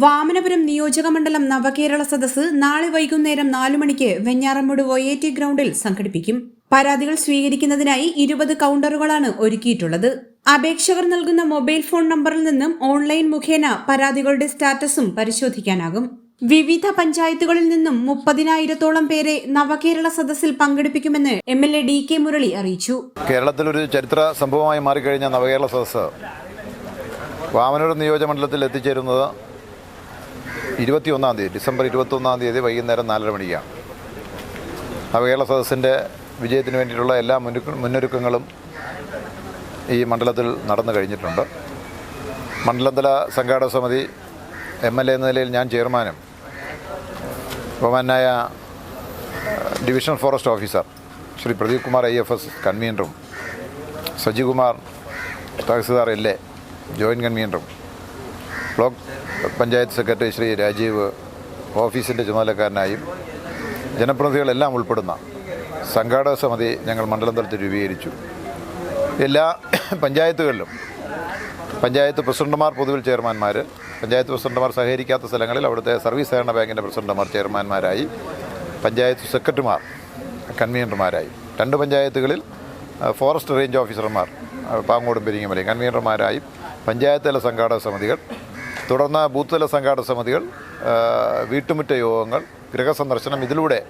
വാമനപുരം നിയോജകമണ്ഡലം നവകേരള സദസ്സ് നാളെ വൈകുന്നേരം നാലു മണിക്ക് വെഞ്ഞാറമ്മൂട് വൊയേറ്റി ഗ്രൗണ്ടിൽ സംഘടിപ്പിക്കും. പരാതികൾ സ്വീകരിക്കുന്നതിനായി ഇരുപത് കൗണ്ടറുകളാണ് ഒരുക്കിയിട്ടുള്ളത്. അപേക്ഷകർ നൽകുന്ന മൊബൈൽ ഫോൺ നമ്പറിൽ നിന്നും ഓൺലൈൻ മുഖേന പരാതികളുടെ സ്റ്റാറ്റസും പരിശോധിക്കാനാകും. വിവിധ പഞ്ചായത്തുകളിൽ നിന്നും മുപ്പതിനായിരത്തോളം പേരെ നവകേരള സദസ്സിൽ പങ്കെടുപ്പിക്കുമെന്ന് M L A D K Murali അറിയിച്ചു. കേരളത്തിലൊരു ചരിത്ര സംഭവമായി മാറിക്കഴിഞ്ഞ നവകേരള സദസ്സ് വാമനൂർ നിയോജകമണ്ഡലത്തിൽ എത്തിച്ചേരുന്നത് ഇരുപത്തിയൊന്നാം തീയതി ഡിസംബർ ഇരുപത്തൊന്നാം തീയതി വൈകുന്നേരം നാലര മണിക്കാണ്. അപ്പോൾ നവകേരള സദസ്സിന്റെ വിജയത്തിന് വേണ്ടിയിട്ടുള്ള എല്ലാ മുന്നൊരുക്ക മുന്നൊരുക്കങ്ങളും ഈ മണ്ഡലത്തിൽ നടന്നു കഴിഞ്ഞിട്ടുണ്ട്. മണ്ഡലതല സംഘാടക സമിതി എം എൽ എ എന്ന നിലയിൽ ഞാൻ ചെയർമാനും ബഹുമാനായ divisional forest officer Shri Pradeep Kumar I F S കൺവീനറും Sajikumar tahsildar L A joint കൺവീനറും block panchayat secretary Shri Rajeev ഓഫീസിന്റെ ചുമതലക്കാരനായും ജനപ്രതിനിധികളെല്ലാം ഉൾപ്പെടുന്ന സംഘാടക സമിതി ഞങ്ങൾ മണ്ഡലം തലത്തിൽ രൂപീകരിച്ചു. എല്ലാ പഞ്ചായത്തുകളിലും പഞ്ചായത്ത് പ്രസിഡന്റുമാർ പൊതുവിൽ ചെയർമാൻമാർ പഞ്ചായത്ത് പ്രസിഡന്റുമാർ സഹകരിക്കാത്ത സ്ഥലങ്ങളിൽ അവിടുത്തെ സർവീസ് സഹകരണ ബാങ്കിന്റെ പ്രസിഡന്റുമാർ ചെയർമാൻമാരായി പഞ്ചായത്ത് സെക്രട്ടറിമാർ കൺവീനർമാരായി. രണ്ട് പഞ്ചായത്തുകളിൽ ഫോറസ്റ്റ് റേഞ്ച് ഓഫീസർമാർ പാങ്ങോടും പെരിങ്ങമലയും കൺവീനർമാരായും പഞ്ചായത്തിലെ സംഘാടക സമിതികൾ തുടർന്ന് ബൂത്ത്തല സംഘാടക സമിതികൾ വീട്ടുമുറ്റ യോഗങ്ങൾ ഗൃഹസന്ദർശനം ഇതിലൂടെ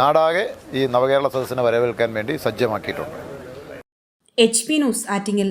നാടാകെ ഈ നവകേരള സദസ്സിനെ വരവേൽക്കാൻ വേണ്ടി സജ്ജമാക്കിയിട്ടുണ്ട്. H P news Attingal